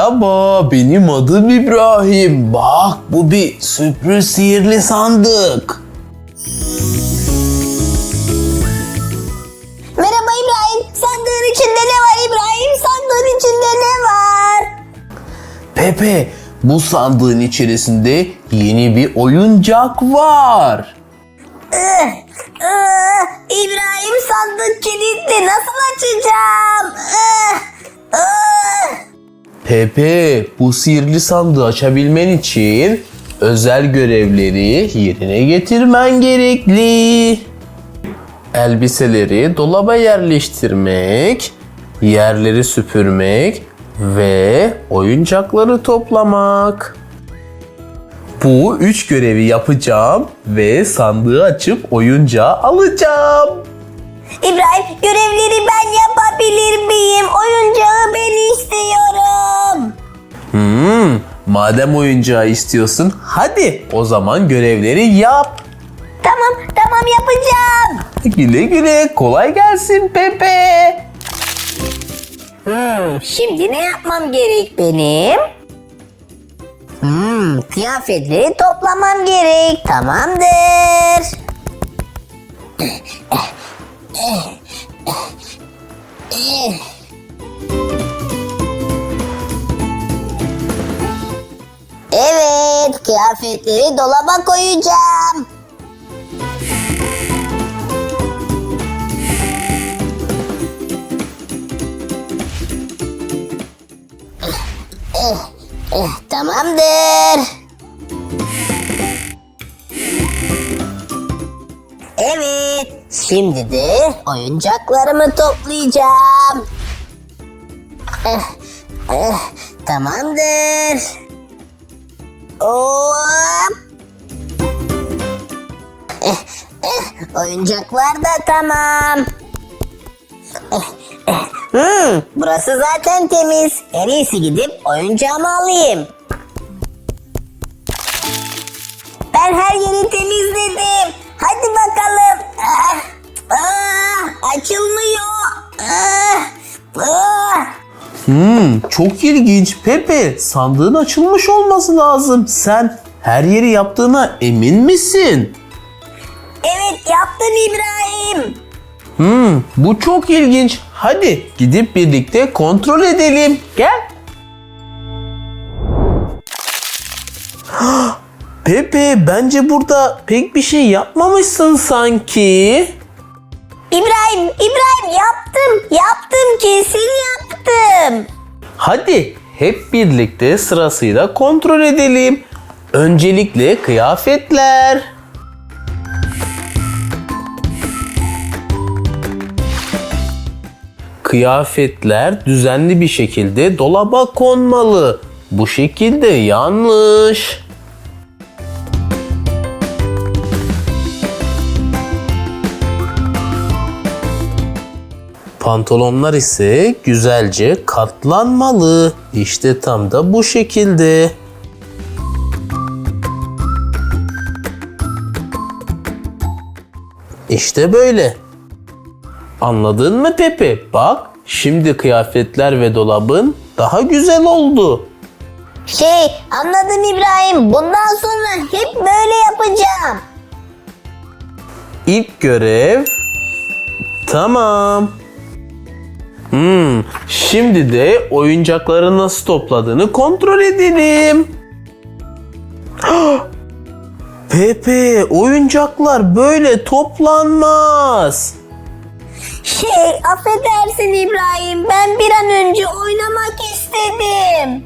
Merhaba, benim adım İbrahim. Bak bu bir sürpriz sihirli sandık. Merhaba İbrahim. Sandığın içinde ne var İbrahim? Sandığın içinde ne var? Pepe, bu sandığın içerisinde yeni bir oyuncak var. Ih, ih, İbrahim sandık kilitli. Nasıl açacağım? Pepe, bu sihirli sandığı açabilmen için özel görevleri yerine getirmen gerekli. Elbiseleri dolaba yerleştirmek, yerleri süpürmek ve oyuncakları toplamak. Bu üç görevi yapacağım ve sandığı açıp oyuncağı alacağım. İbrahim görevleri ben yapabilir miyim? Oyuncağı Hmm, madem oyuncağı istiyorsun, hadi o zaman görevleri yap. Tamam tamam yapacağım. Güle güle, kolay gelsin Pepe. Hmm, şimdi ne yapmam gerek benim? Hmm, kıyafetleri toplamam gerek. Tamamdır. kıyafetleri dolaba koyacağım. Tamamdır. Evet, şimdi de oyuncaklarımı toplayacağım. Eh, eh, tamamdır. Hop. Eh, oyuncaklar da tamam. Hmm, burası zaten temiz. En iyisi gidip oyuncağımı alayım. Hmm, çok ilginç Pepe. Sandığın açılmış olması lazım. Sen her yeri yaptığına emin misin? Evet yaptım İbrahim. Hmm, bu çok ilginç. Hadi gidip birlikte kontrol edelim. Gel. Pepe, bence burada pek bir şey yapmamışsın sanki. İbrahim, İbrahim yaptım. Yaptım kesin yaptım. Hadi hep birlikte sırasıyla kontrol edelim. Öncelikle kıyafetler. Kıyafetler düzenli bir şekilde dolaba konmalı. Bu şekilde yanlış. Pantolonlar ise güzelce katlanmalı. İşte tam da bu şekilde. İşte böyle. Anladın mı Pepe? Bak şimdi kıyafetler ve dolabın daha güzel oldu. Şey anladım İbrahim. Bundan sonra hep böyle yapacağım. İlk görev tamam. Hmm, şimdi de oyuncakları nasıl topladığını kontrol edelim. Pepe, oyuncaklar böyle toplanmaz. Şey affedersin İbrahim. Ben bir an önce oynamak istedim.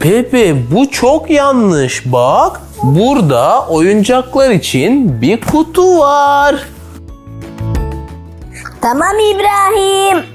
Pepe, bu çok yanlış. Bak, burada oyuncaklar için bir kutu var. Tamam İbrahim.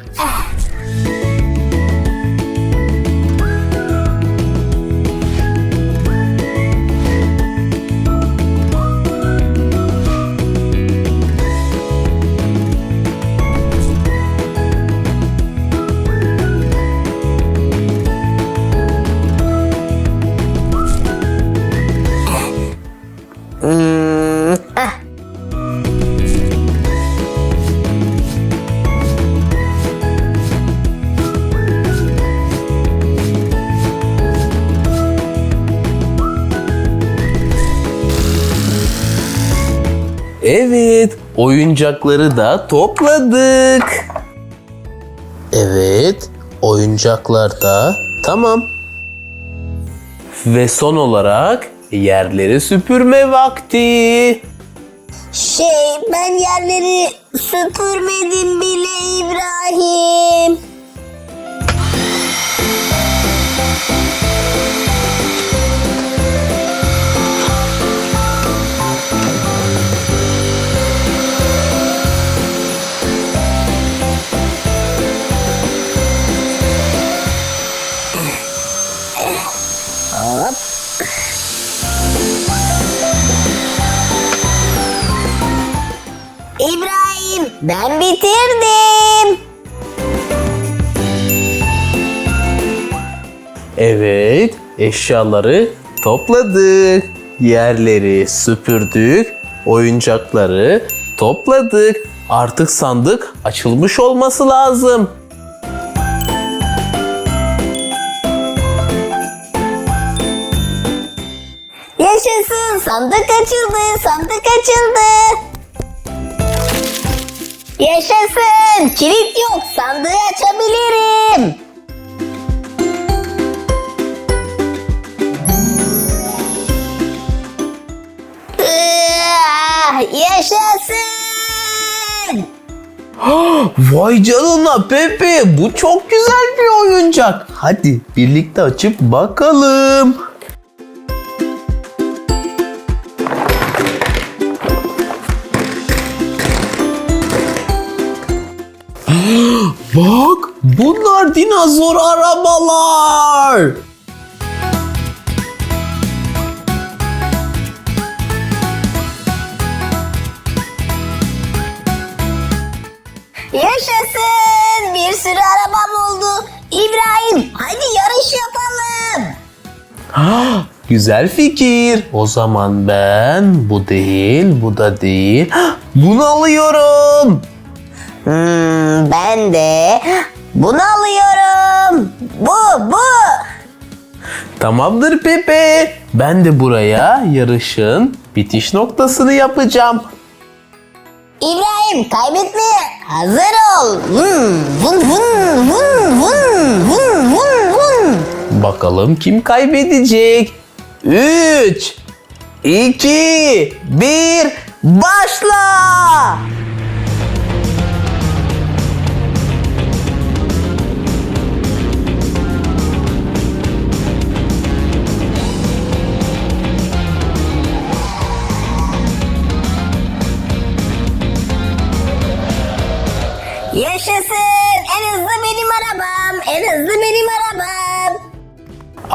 Evet, oyuncakları da topladık. Evet, oyuncaklar da tamam. Ve son olarak yerleri süpürme vakti. Şey ben yerleri süpürmedim bile İbrahim. Ben bitirdim. Evet, eşyaları topladık. Yerleri süpürdük. Oyuncakları topladık. Artık sandık açılmış olması lazım. Yaşasın sandık açıldı sandık açıldı. Yaşasın kilit yok sandığı açabilirim. Ah, Yaşasın. Vay canına Pepe bu çok güzel bir oyuncak. Hadi birlikte açıp bakalım. Bak bunlar dinozor arabalar. Yaşasın bir sürü arabam oldu. İbrahim hadi yarış yapalım. Ah, Güzel fikir. O zaman ben bu değil, bu da değil. Ah, Bunu alıyorum. Hmm, ben de bunu alıyorum. Bu, bu. Tamamdır Pepe. Ben de buraya yarışın bitiş noktasını yapacağım. İbrahim kaybetmeye hazır ol. Vın, vın, vın, vın, vın, vın, vın, vın. Bakalım kim kaybedecek? 3 2 1 Başla!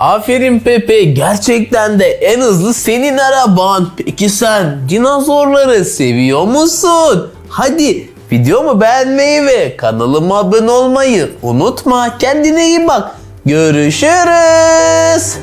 Aferin Pepe. Gerçekten de en hızlı senin araban. Peki sen dinozorları seviyor musun? Hadi videomu beğenmeyi ve kanalıma abone olmayı unutma. Kendine iyi bak. Görüşürüz.